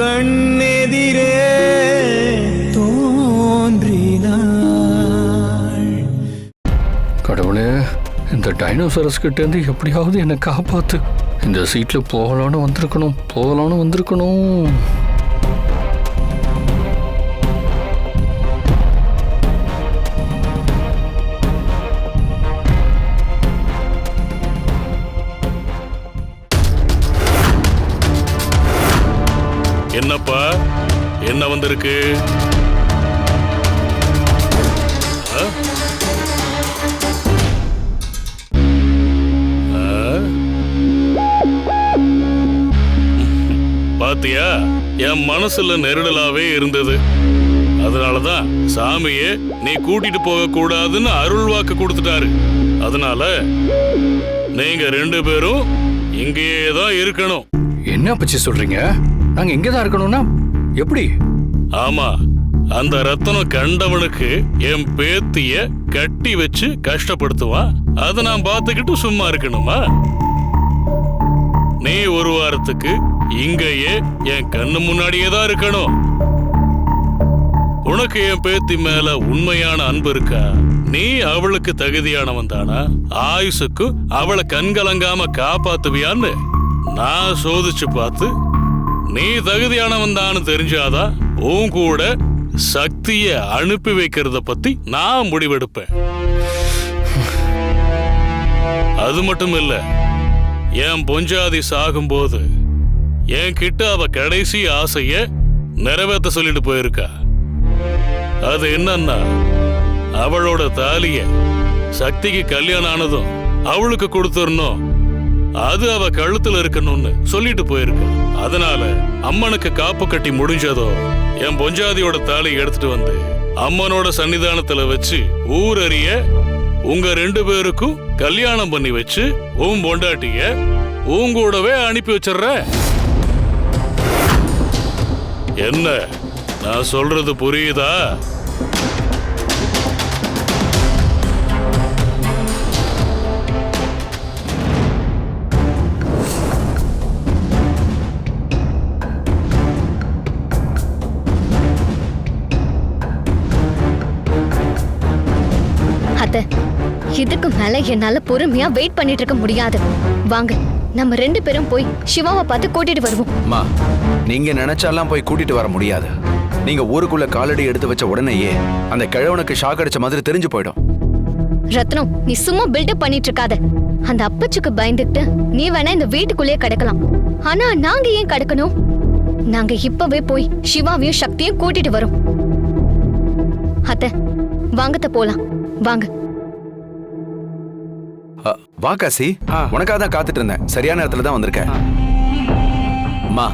கண்ணெதிரே தோன்றினாள். கடவுளே இந்த டைனோசரஸ் கிட்ட இருந்து எப்படியாவது என்னை காப்பாத்து. இந்த சீட்ல போகலான்னு வந்திருக்கணும் போகலான்னு வந்திருக்கணும். என்னப்பா? என்ன வந்திருக்கு? ஆ? பாத்தியா? என் மனசுல நெருடலாவே இருந்தது. அதனாலதான் சாமியே நீ கூட்டிட்டு போக கூடாதுன்னு அருள் வாக்கு கொடுத்துட்டாரு. அதனால நீங்க ரெண்டு பேரும் இங்கேயே தான் இருக்கணும். என்ன பச்சு சொல்றீங்க? நாங்க எங்க தான் இருக்கணும்னா எப்படி? ஆமா அந்த ரத்தனம் கண்டவனுக்கு என் பேத்திய கட்டி வச்சு கஷ்டப்படுத்துவான். அதை நான் பார்த்துக்கிட்டு சும்மா இருக்கணுமா? நீ ஒரு வாரத்துக்கு இங்கேயே என் கண்ணு முன்னாடியே தான் இருக்கணும். உனக்கு என் பேத்தி மேல உண்மையான அன்பு இருக்கா? நீ அவளுக்கு தகுதியானவன் தானா? ஆயுசுக்கு அவளை கண்கலங்காம காப்பாத்துவியான்னு நான் சோதிச்சு பார்த்து நீ தகுதியானவன் தான் தெரிஞ்சாதான் உன் கூட சக்திய அனுப்பி வைக்கிறத பத்தி நான் முடிவெடுப்பேன். அது மட்டும் இல்ல என் பொஞ்சாதி சாகும்போது என் கிட்ட அவ கடைசி ஆசைய நிறைவேற்ற சொல்லிட்டு போயிருக்கா. அது என்னன்னா அவளோட தாலிய சக்திக்கு கல்யாணம் ஆனதும் அவளுக்கு கொடுத்துடணும். அது அவ கழுத்துல இருக்கணும்னு சொல்லிட்டு போயிருக்கு. அதனால அம்மனுக்கு காப்பு கட்டி முடிஞ்சதோ என் பொஞ்சாதியோட தாலி எடுத்துட்டு வந்து அம்மனோட சன்னிதானத்துல வச்சு ஊரறிய உங்க ரெண்டு பேருக்கும் கல்யாணம் பண்ணி வச்சு உன் பொண்டாட்டிய உங்கூடவே அனுப்பி வச்சிடுற. என்ன? நான் சொல்றது புரியுதா? அத்த இதுக்கு மேல என்னால பொறுமையா வெயிட் பண்ணிட்டு இருக்க முடியாது. வாங்க நம்ம ரெண்டு பேரும் போய் சிவாவை பார்த்து கூட்டிட்டு வருவோம். அம்மா நீங்க நினைச்சாலாம் போய் கூட்டிட்டு வர முடியாது. நீங்க ஊருக்குள்ள காலடி எடுத்து வச்ச உடனேயே அந்த கிழவனுக்கு ஷாக் அடிச்ச மாதிரி தெரிஞ்சு போயிடும். ரத்னம் நீ சும்மா பில்டப் பண்ணிட்டு இருக்காத. அந்த அப்பச்சுக்கு பயந்துட்டு நீ வேணா இந்த வீட்டுக்குள்ளேயே கிடக்கலாம். ஆனா நாங்க ஏன் கிடக்கணும்? நாங்க இப்பவே போய் சிவாவையும் சக்தியும் கூட்டிட்டு வரோம். அத்த வாங்கத்த போலாம். வாங்க. வா காசி. உனக்காக தான் காத்துட்டு இருந்தேன். சரியான இடத்துல தான் வந்திருக்கேன். அம்மா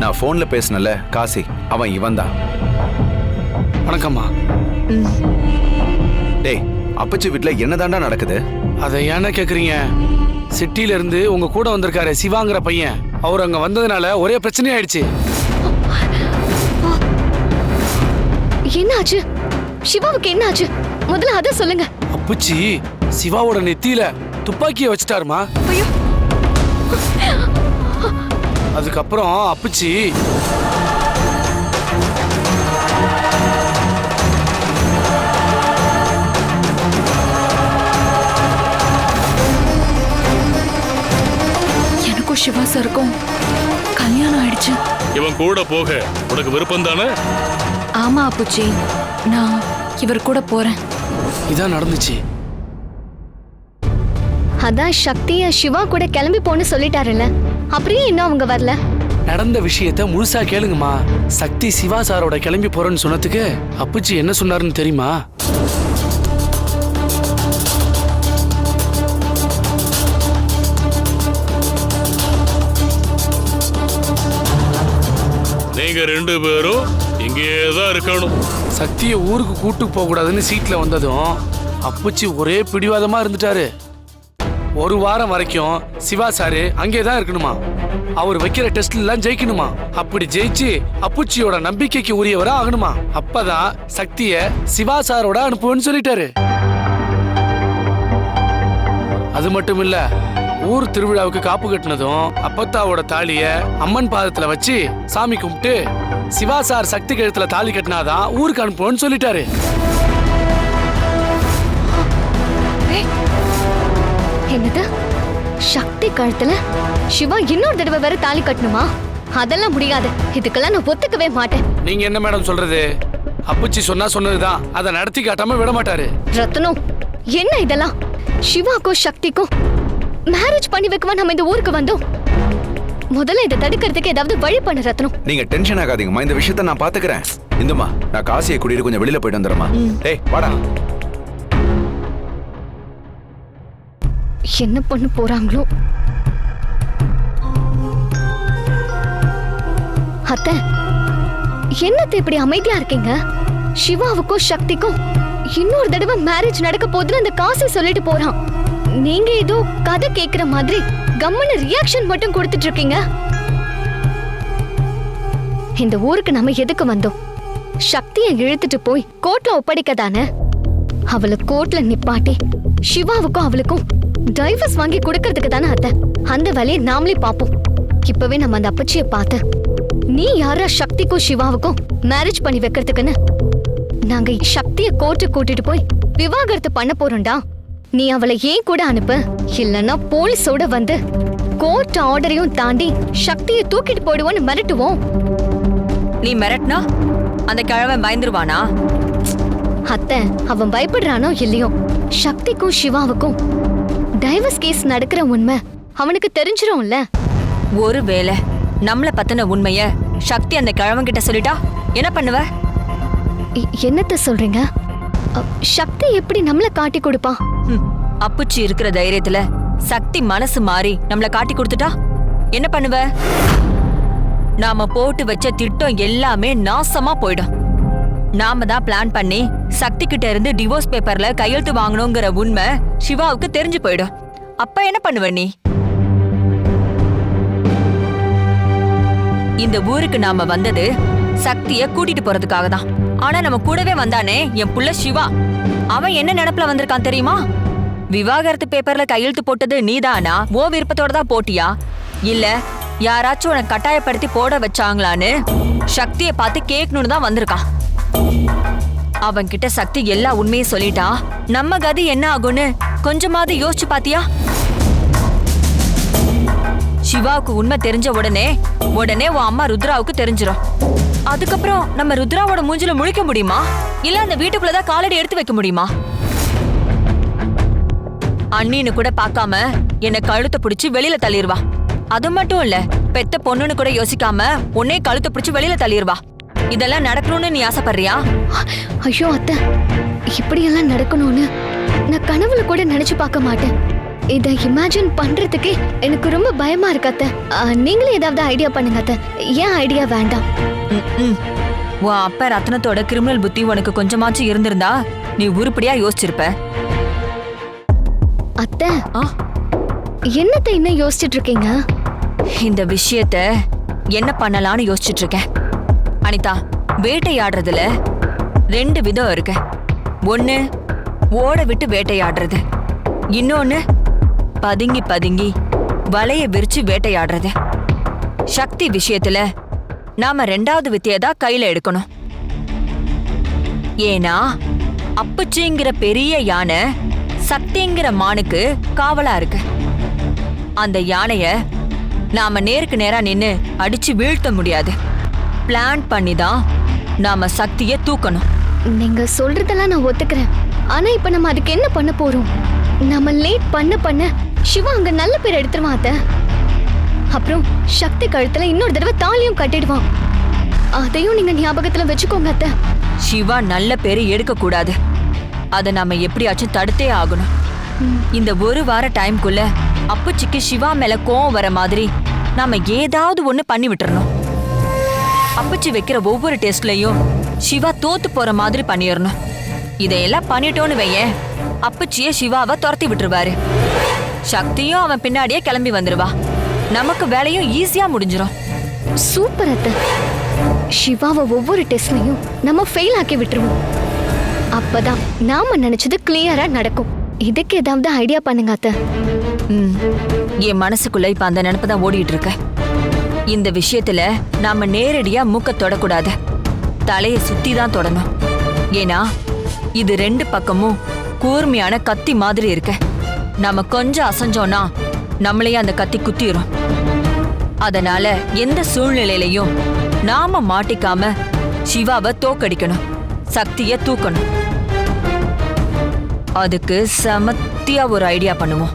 நான் போன்ல பேசினல காசி. அவன் இவன் தான். வணக்கம்மா. டேய் அப்பச்சி வீட்ல என்னதாண்டா நடக்குது? அதை ஏன்னா கேக்குறீங்க? சிட்டில இருந்து உங்க கூட வந்திருக்காரு சிவாங்கிற பையன். அவர் அங்க வந்ததுனால ஒரே பிரச்சனை ஆயிடுச்சு. என்னாச்சு? சிவாவுக்கு என்னாச்சு? முதல்ல அத சொல்லுங்க. அப்புச்சி சிவாவோட நெத்தியில துப்பாக்கியை வச்சுட்டாருமா? அதுக்கப்புறம் அப்புச்சி எனக்கும் சிவா சாருக்கும் கல்யாணம் ஆயிடுச்சு. இவன் கூட போக உனக்கு விருப்பம் தானே? ஆமா அப்புச்சி. நான் இவர் கூட போறேன். இதான் நடந்துச்சு. அதான் சக்திய சிவா கூட கிளம்பி போன்னு சொல்லிட்டாருல்ல. அப்படியே இன்னும் அவங்க வரல? நடந்த விஷயத்த முழுசா கேளுங்கம்மா. சக்தி சிவா சாரோட கிளம்பி போறேன்னு சொன்னதுக்கு அப்புச்சி என்ன சொன்னாருன்னு தெரியுமா? நீங்க ரெண்டு பேரும் எங்கேயே தான் இருக்கணும். சக்தியை ஊருக்கு கூட்டு போக கூடாதுன்னு சீட்ல வந்ததும் அப்புச்சி ஒரே பிடிவாதமா இருந்துட்டாரு. ஒரு வாரம் வரைக்கும் சிவா சாரு அங்கே தான் இருக்கணுமா? அவர் வைக்கிற டெஸ்ட்ல எல்லாம் ஜெயிக்கணுமா? அப்படி ஜெயிச்சு அப்புச்சியோட நம்பிக்கைக்கு உரியவரா ஆகணுமா? அப்பதான் சக்திய சிவா சாரோட அனுப்புவேன்னு சொல்லிட்டாரு. அது மட்டும் இல்லை ஊர் திருவிழாவுக்கு காப்பு கட்டினதும் அப்பத்தாவோட தாலிய அம்மன் பாதத்துல வச்சு சாமி கும்பிட்டு சிவா சார் சக்தி கழுத்துல தாலி கட்டினாதான் ஊருக்கு அனுப்புவோன்னு சொல்லிட்டாரு. என்னது? சக்தி கழுத்துல சிவா இன்னொரு தடவை வேற தாலி கட்டணுமா? அதெல்லாம் முடியாது. இதுக்கெல்லாம் நான் ஒத்துக்கவே மாட்டேன். நீங்க என்ன மேடம் சொல்றது? அப்புச்சி சொன்னா சொன்னதுதான். அதை நடத்தி காட்டாம விட மாட்டாரு. ரத்னம் என்ன இதெல்லாம்? சிவாக்கும் சக்திக்கும் மேரேஜ் பண்ணி வைக்கவா நம்ம இந்த ஊருக்கு வந்தோம்? முதல்ல இதை தடுக்கிறதுக்கு ஏதாவது வழி பண்ணு ரத்னம். நீங்க டென்ஷன் ஆகாதீங்கம்மா. இந்த விஷயத்த நான் பாத்துக்கிறேன். இந்துமா நான் காசியை கூட்டிட்டு கொஞ்சம் வெளியில போயிட்டு வந்துடுறேம்மா. டேய் வாடா. என்ன பண்ண போறாங்களோ? அத்தை என்னத்த இப்படி அமைதியா இருக்கீங்க? சிவாவுக்கும் சக்திக்கும் இன்னொரு தடவை மேரேஜ் நடக்க போதுன்னு அந்த காசை சொல்லிட்டு போறான். நீங்க ஏதோ கதை கேக்குற மாதிரி கம்மன ரியாக்ஷன் மட்டும் கொடுத்துட்டு இருக்கீங்க இந்த ஊருக்கு நம்ம எதுக்கு வந்தோம்? சக்தியை இழுத்துட்டு போய் கோர்ட்ல ஒப்படைக்க தானே அவளை கோர்ட்ல நிப்பாட்டி சிவாவுக்கும் அவளுக்கும் டைவர்ஸ் வாங்கி கொடுக்கறதுக்கு தானே அத்தை? அந்த வேலையை நாமளே பார்ப்போம். இப்பவே நம்ம அந்த அப்பச்சிய பார்த்து நீ யாரா சக்திக்கும் சிவாவுக்கும் மேரேஜ் பண்ணி வைக்கிறதுக்குன்னு? நாங்க சக்திய கோர்ட்டு கூட்டிட்டு போய் விவாகரத்து பண்ண போறோம்டா. நீ அவளை ஏன் கூட அனுப்பு? இல்லன்னா போலீஸோட வந்து கோர்ட் ஆர்டரையும் தாண்டி சக்தியை தூக்கிட்டு போயிடுவோன்னு மிரட்டுவோம். நீ மிரட்டினா? அந்த கிழவன் பயந்துருவானா? அத்தை அவன் பயப்படுறானோ இல்லையோ? சக்திக்கும் சிவாவுக்கும் டைவர்ஸ் கேஸ் நடக்கிற உண்மை அவனுக்கு தெரிஞ்சிரும்ல. ஒருவேளை நம்மள பத்தின உண்மைய சக்தி அந்த கிழவன் கிட்ட சொல்லிட்டா? என்ன பண்ணுவ? இ- என்னத்த சொல்றீங்க? சக்தி எப்படி நம்மள காட்டி கொடுப்பா அப்புச்சி இருக்கிற தைரியத்துல சக்தி மனசு மாறி நம்மள காட்டி கொடுத்துட்டா? என்ன பண்ணுவ? நாம போட்டு வச்ச திட்டம் எல்லாமே நாசமா போயிடும். நாம தான் பிளான் பண்ணி சக்தி கிட்ட இருந்து டிவோர்ஸ் பேப்பர்ல கையெழுத்து வாங்கணுங்கிற உண்மை சிவாவுக்கு தெரிஞ்சு போயிடும். அப்ப என்ன பண்ணுவ நீ? இந்த ஊருக்கு நாம வந்தது சக்திய கூட்டிட்டு போறதுக்காக தான். ஆனா நம்ம கூடவே வந்தானே என் புள்ள சிவா. அவன் என்ன நினப்புல வந்திருக்கான் தெரியுமா? விவாகரத்து பேப்பர்ல கையெழுத்து போட்டது நீதானா? ஓ விருப்பத்தோட தான் போட்டியா? இல்ல யாராச்சும் உனக்கு கட்டாயப்படுத்தி போட வச்சாங்களான்னு? சக்தியை பார்த்து கேட்கணும்னு தான் வந்திருக்கான். அவன் கிட்ட சக்தி எல்லா உண்மையும் சொல்லிட்டா? நம்ம கதி என்ன ஆகும்னு கொஞ்சமாவது யோசிச்சு பாத்தியா? சிவாவுக்கு உண்மை தெரிஞ்ச உடனே உடனே உன் அம்மா ருத்ராவுக்கு தெரிஞ்சிடும் அதுக்கப்புறம் நம்ம ருத்ராவோட மூஞ்சில முழிக்க முடியுமா? இல்ல அந்த வீட்டுக்குள்ளதான் காலடி எடுத்து வைக்க முடியுமா? அண்ணின்னு கூட பார்க்காம என்ன கழுத்தை பிடிச்சி வெளியில தள்ளிடுவா அது மட்டும் இல்ல பெத்த பொண்ணுன்னு கூட யோசிக்காம உன்னே கழுத்தை பிடிச்சி வெளியில தள்ளிடுவா இதெல்லாம் நடக்கணும்னு நீ ஆசைப்படுறியா? ஐயோ அத்தை. இப்படியெல்லாம் நடக்கணும்னு நான் கனவுல கூட நினைச்சு பார்க்க மாட்டேன். இதை இமேஜின் பண்றதுக்கே எனக்கு ரொம்ப பயமா இருக்கு அத்தை. நீங்களே ஏதாவது ஐடியா பண்ணுங்க அத்தை. ஏன் ஐடியா வேண்டாம்? உன் அப்பா ரத்னத்தோட கிரிமினல் புத்தி உனக்கு கொஞ்சமாச்சும் இருந்திருந்தா நீ உருப்படியா யோசிச்சிருப்ப. அத்தை ஆ, என்னத்தை இன்னும் யோசிச்சுட்டு இருக்கீங்க இந்த விஷயத்த என்ன பண்ணலாம்னு யோசிச்சுட்டு இருக்கேன் அனிதா வேட்டையாடுறதுல ரெண்டு விதம் இருக்கு. ஒண்ணு ஓட விட்டு வேட்டையாடுறது. இன்னொன்னு பதுங்கி பதுங்கி வலைய விரிச்சு வேட்டையாடுறது. சக்தி விஷயத்துல நாம ரெண்டாவது வித்தியை தான் கையில எடுக்கணும். ஏன்னா அப்பச்சிங்கிற பெரிய யானை சக்திங்கிற மானுக்கு காவலா இருக்கு. அந்த யானைய நாம நேருக்கு நேரா நின்னு அடிச்சு வீழ்த்த முடியாது. பிளான் பண்ணி தான் நாம சக்தியை தூக்கணும். நீங்க சொல்றதெல்லாம் நான் ஒத்துக்கிறேன். ஆனா இப்ப நம்ம அதுக்கு என்ன பண்ண போறோம்? நம்ம லேட் பண்ண பண்ண சிவா அங்க நல்ல பேர் எடுத்துருவான் அத்தை. அப்புறம் சக்தி கழுத்துல இன்னொரு தடவை தாலியும் கட்டிடுவான். அதையும் நீங்க ஞாபகத்துல வச்சுக்கோங்க அத்தை. சிவா நல்ல பேரு எடுக்க கூடாது. அதை நாம எப்படியாச்சும் தடுத்தே ஆகணும். இந்த ஒரு வார டைம்குள்ள அப்புச்சிக்கு சிவா மேல கோவம் வர மாதிரி நாம ஏதாவது ஒண்ணு பண்ணி விட்டுறணும். அப்புச்சி வைக்கிற ஒவ்வொரு டெஸ்ட்லயும் சிவா தோத்து போற மாதிரி பண்ணிடணும். இதையெல்லாம் பண்ணிட்டோன்னு வையேன் அப்புச்சிய சிவாவை துரத்தி விட்டுருவாரு. சக்தியும் அவன் பின்னாடியே கிளம்பி வந்துருவா. நமக்கு வேலையும் ஈஸியா முடிஞ்சிரும். சூப்பர் அத்தை. சிவாவை ஒவ்வொரு டெஸ்ட்லயும் நம்ம ஃபெயில் ஆக்கி விட்டுருவோம். அப்பதான் நாம நினைச்சது கிளியரா நடக்கும். இதுக்கு ஏதாவது ஐடியா பண்ணுங்க அத்தை. என் மனசுக்குள்ள இப்ப அந்த நினைப்பு தான் ஓடிட்டு இருக்க. இந்த விஷயத்துல நாம நேரடியா மூக்க தொடக்கூடாது. தலைய சுத்தி தான் தொடணும். ஏன்னா இது ரெண்டு பக்கமும் கூர்மையான கத்தி மாதிரி இருக்கு. நாம கொஞ்சம் அசஞ்சோம்னா நம்மளையே அந்த கத்தி குத்திரும். அதனால எந்த சூழ்நிலையிலையும் நாம மாட்டிக்காம சிவாவை தோக்கடிக்கணும் சக்திய தூக்கணும். அதுக்கு சமத்தியா ஒரு ஐடியா பண்ணுவோம்.